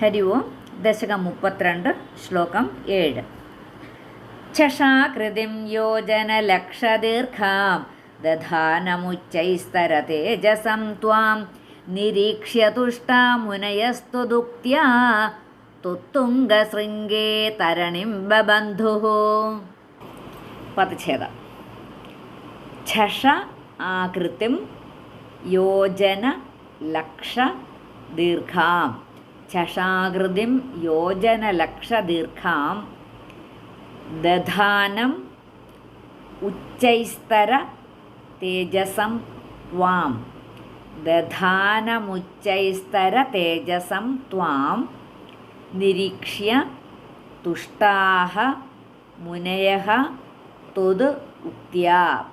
ഹരി ഓം ദശകം മുപ്പത്തിരണ്ട് ശ്ലോകം ഏഴ്. ചഷാകൃതിം യോജനലക്ഷദീർഘാം ദധാനമുച്ചൈസ്തരതേജസം ത്വാം നിരീക്ഷ്യ മുനയസ്തു ദുക്ത്യാ തുത്തുംഗശൃംഗേ തരണിം ബബന്ധുഃ പദച്ഛേദം. ഛഷ ആകൃതിം യോജന ലക്ഷ ദീർഘാം ചഷാകൃതിം യോജനലക്ഷദീർഘാം ദധാനം ഉച്ചൈസ്തര തേജസം ത്വാം. ദധാനമുച്ചൈസ്തര തേജസം ത്വാം. നിരീക്ഷ്യ തുഷ്ടാഹ മുനയ ത്വത് ഉക്ത്യാ.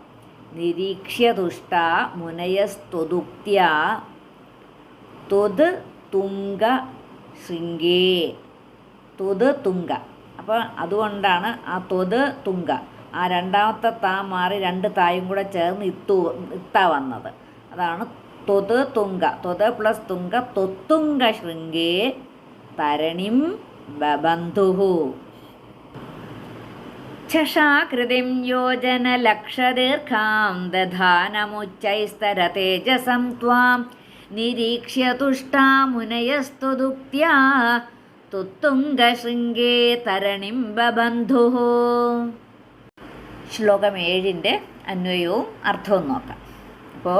നിരീക്ഷ്യ തുഷ്ട മുനയസ്ത്വതുക്ത്യാ ത്വത് തുങ്ക ശൃംഗേ. തൊത് തുങ്ക. അപ്പോൾ അതുകൊണ്ടാണ് ആ തൊത് തുങ്ക. ആ രണ്ടാമത്തെ താ മാറി രണ്ട് തായും കൂടെ ചേർന്ന് ഇത്തു ഇത്ത വന്നത്. അതാണ് തൊത് തുങ്ക. തൊത് പ്ലസ് തുങ്ക. തൊത്തുങ്ക ശൃംഗേ. തരണിം ബബന്ധുഹു. ചഷാകൃതിം യോജന ലക്ഷദീർഘാം ദധാനമുച്ചൈസ്തര തേജസം ത്വാം. നിരീക്ഷ്യ തുഷ്ടാ മുനയസ്തുതുക്ത്യാ തുത്തുംഗശൃംഗേ തരണിം ബബന്ധു ശ്ലോകം ഏഴിന്റെ അന്വയവും അർത്ഥവും നോക്കാം. അപ്പോൾ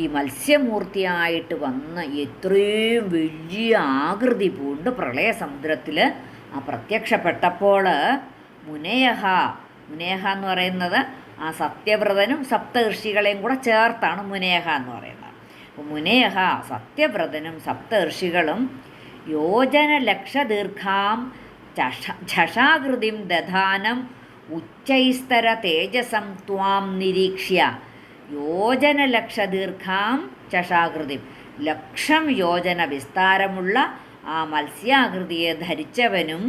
ഈ മത്സ്യമൂർത്തിയായിട്ട് വന്ന എത്രയും വലിയ ആകൃതി പൂണ്ട് പ്രളയസമുദ്രത്തിൽ ആ പ്രത്യക്ഷപ്പെട്ടപ്പോൾ മുനയഹ മുനേഹ എന്ന് പറയുന്നത് ആ സത്യവ്രതനും സപ്തഋഷികളെയും കൂടെ ചേർത്താണ് മുനേഹ എന്ന് പറയുന്നത്. മുനയഹ സത്യവ്രതനും സപ്തഋഷികളും യോജനലക്ഷദീർഘാം ചഷ ഝഷാകൃതിം ദധാനം ഉച്ചൈസ്തര തേജസം ത്വാം നിരീക്ഷ്യ യോജനലക്ഷദീർഘാം ചഷാകൃതിം. ലക്ഷം യോജന വിസ്താരമുള്ള ആ മത്സ്യാകൃതിയെ ധരിച്ചവനും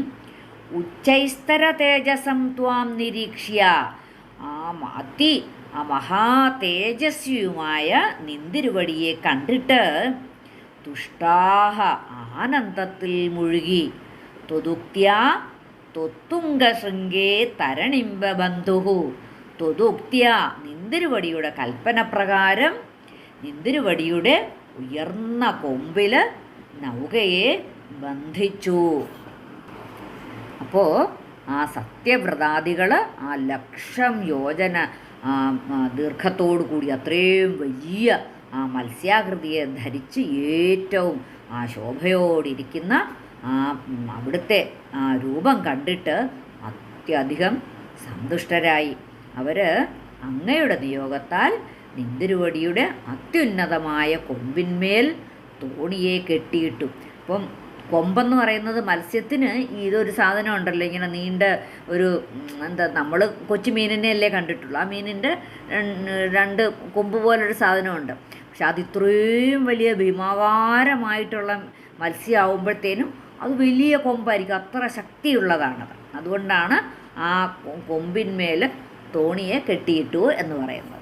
ഉച്ചൈസ്തര തേജസം ത്വാം നിരീക്ഷ്യ. ആ അതി ആ മഹാ തേജസ്വിയുമായ നിന്തിരുവടിയെ കണ്ടിട്ട് തുഷ്ടാഹ ആനന്ദത്തിൽ മുഴുകി. ത്വതുക്ത്യ തൊത്തുങ്കശൃംഗേ തരണിംബ ബന്ധുഹു. നിന്തിരുവടിയുടെ കൽപ്പന പ്രകാരം നിന്തിരുവടിയുടെ ഉയർന്ന കൊമ്പിൽ നൗകയെ ബന്ധിച്ചു. അപ്പോൾ ആ സത്യവ്രതാദികൾ ആ ലക്ഷം യോജന ദീർഘത്തോടു കൂടി അത്രയും വലിയ ആ മത്സ്യാകൃതിയെ ധരിച്ച് ഏറ്റവും ആ ശോഭയോടിരിക്കുന്ന ആ അവിടുത്തെ ആ രൂപം കണ്ടിട്ട് അത്യധികം സന്തുഷ്ടരായി. അവർ അങ്ങയുടെ നിയോഗത്താൽ നിന്തിരുവടിയുടെ അത്യുന്നതമായ കൊമ്പിന്മേൽ തോണിയെ കെട്ടിയിട്ടു. അപ്പം കൊമ്പെന്ന് പറയുന്നത് മത്സ്യത്തിന് ഇതൊരു സാധനം ഉണ്ടല്ലോ ഇങ്ങനെ നീണ്ട ഒരു എന്താ നമ്മൾ കൊച്ചു മീനിനെ അല്ലേ കണ്ടിട്ടുള്ളൂ. ആ മീനിന്റെ രണ്ട് കൊമ്പ് പോലൊരു സാധനമുണ്ട്. പക്ഷെ അത് ഇത്രയും വലിയ ഭീമാകാരമായിട്ടുള്ള മത്സ്യമാവുമ്പോഴത്തേനും അത് വലിയ കൊമ്പായിരിക്കും. അത്ര ശക്തിയുള്ളതാണത്. അതുകൊണ്ടാണ് ആ കൊമ്പിന്മേൽ തോണിയെ കെട്ടിയിട്ടു എന്ന് പറയുന്നത്.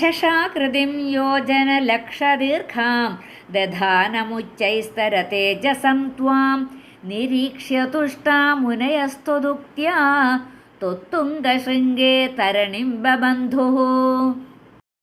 ഛഷാകൃതിം യോജനലക്ഷദീർഘാം ദധാനമുച്ചൈസ്തരതേജസം ത്വാം. നിരീക്ഷ്യ തുഷ്ടാ മുനയസ്തുതുക്ത്യാ തൊത്തുംഗശൃംഗേ തരണിം ബബന്ധുഃ